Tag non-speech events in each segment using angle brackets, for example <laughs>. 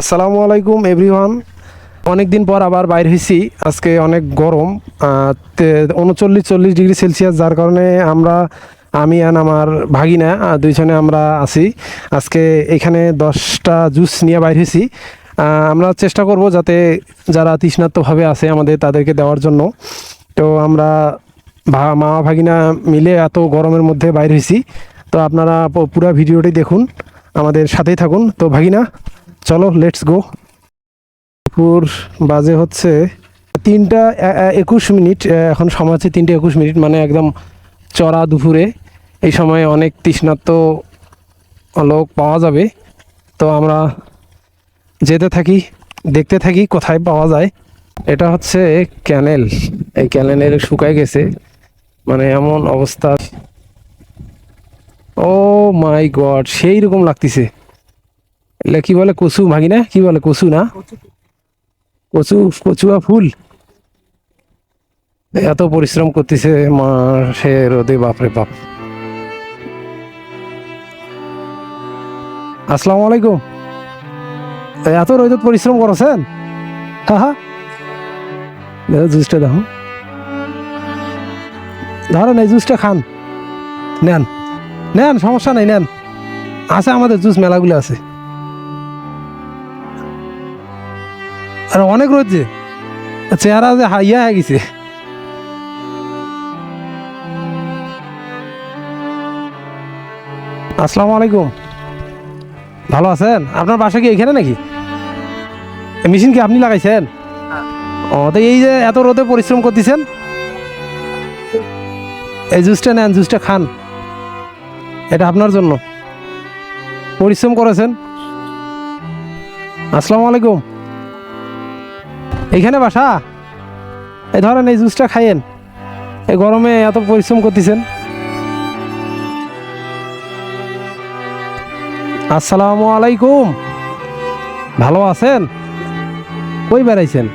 আসসালামু আলাইকুম, এভরিওয়ান। অনেক দিন পর আবার বাইর হয়েছি। আজকে অনেক গরম উনচল্লিশ, চল্লিশ ডিগ্রি সেলসিয়াস, যার কারণে আমরা, আমি আর আমার ভাগিনা দুইজনে আমরা আছি। আজকে এখানে দশটা জুস নিয়ে বাইর হয়েছি। আমরা চেষ্টা করব যাতে যারা তৃষ্ণার্তভাবে আছে আমাদের তাদেরকে দেওয়ার জন্য। তো আমরা মা ভাগিনা মিলে এত গরমের মধ্যে বাইর হয়েছি। তো আপনারা পুরো ভিডিওটি দেখুন। আমাদের সাথেই থাকুন। তো ভাগিনা চলো লেটস গো দুপুর বাজে হচ্ছে তিনটা একুশ মিনিট এখন সময় হচ্ছে তিনটে একুশ মিনিট মানে একদম চড়া দুপুরে। এই সময় অনেক তৃষ্ণার্ত লোক পাওয়া যাবে। তো আমরা যেতে থাকি, দেখতে থাকি কোথায় পাওয়া যায়। এটা হচ্ছে ক্যানেল। এই ক্যানেলের শুকায় গেছে। মানে এমন অবস্থা। ও মাই গড, সেই রকম লাগতেছে। কি বলে কচু ভাগি না? কি বলে কচু না? কচু, কচুয়া ফুল। এত পরিশ্রম করতেছে মা, সে রোদে, বাপরে বাপ। আসসালামু আলাইকুম। এত রোদত পরিশ্রম করছেন? হা হা। জুসটা দেখো ধরেন এই জুসটা খান। নেন। নেন, সমস্যা নেই, নেন। আছে আমাদের জুস, মেলাগুলো আছে। আর অনেক রোদ যে। চেহারা যে হাইয়া হয়ে গেছে। আসসালামু আলাইকুম। ভালো আছেন? আপনার বাসা কি এখানে নাকি? মেশিন কি আপনি লাগাইছেন? ও, তো এই যে এত রোদে পরিশ্রম করতেছেন? এই জুসটা নেন, জুসটা খান। এটা আপনার জন্য। পরিশ্রম করেছেন? আসসালামু আলাইকুম। এইখানে বাসা? এই ধরেন এই জুসটা খাইয়েন। এই গরমে এত পরিশ্রম করতেছেন। আসসালামু আলাইকুম। ভালো আছেন? কই বেড়াইছেন?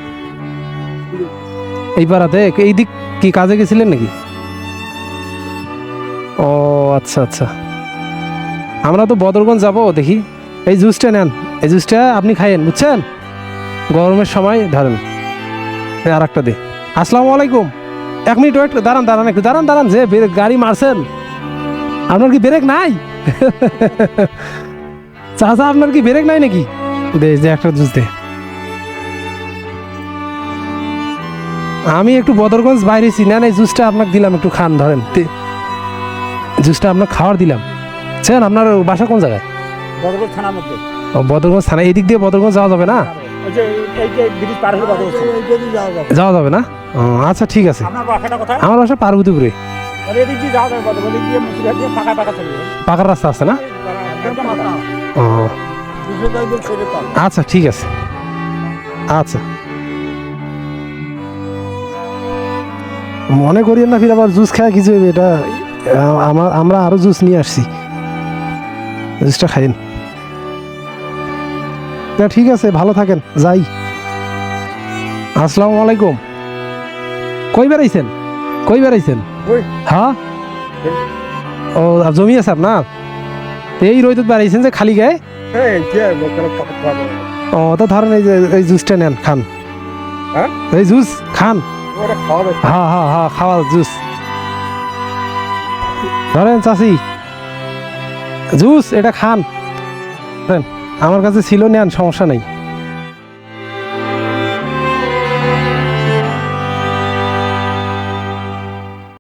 এই পাড়াতে? এই দিক কি কাজে গেছিলেন নাকি? ও আচ্ছা আচ্ছা। আমরা তো বদরগঞ্জ যাব, দেখি। এই জুসটা নেন। এই জুসটা আপনি খাইয়েন, বুঝছেন? গরমের সময় ধরেন। এই আর একটা দে। আসসালামু আলাইকুম। এক মিনিট ওয়েট দাঁড়ান দাঁড়ান একটু দাঁড়ান দাঁড়ান যে ব্রেক গাড়ি মারছেন। আপনার কি ব্রেক নাই? <laughs> চাচা আপনার কি ব্রেক নাই নাকি? দে যে একটা জুস দে। আমি একটু বদরগঞ্জ বাইরেছি না না জুসটা আপনাকে দিলাম একটু খান ধরেন। জুসটা আপনার খাওয়ার দিলাম। চেন আপনার বাসা কোন জায়গায়? বদরগঞ্জ থানার মধ্যে। বদরগঞ্জ থানা এই দিক দিয়ে বদরগঞ্জ যাওয়া যাবে না? যাওয়া যাবে। না? ও, আচ্ছা ঠিক আছে। আমার বাসা পার্বতীপুরে। পাকার রাস্তা আছে না। আচ্ছা ঠিক আছে। আচ্ছা। মনে করিয়েন না ফির আবার জুস খায় কিছু এটা আমার আমরা আরও জুস নিয়ে আসছি। জুসটা খাইন না ঠিক আছে ভালো থাকেন যাই। আসসালামু আলাইকুম। কই বেড়াইছেন? কই বেড়াইছেন। হ্যাঁ? ও জমি আছে আপনার? এই রোদত বেড়াইছেন যে খালি গায়ে। ও তো ধরেন এই যে এই জুসটা নেন খান। হ্যাঁ? এই জুস খান। হ্যাঁ হ্যাঁ হ্যাঁ খাওয়া জুস। ধরেন চাষি জুস এটা খান। ধরেন, আমার কাছে ছিল নেন সমস্যা নেই।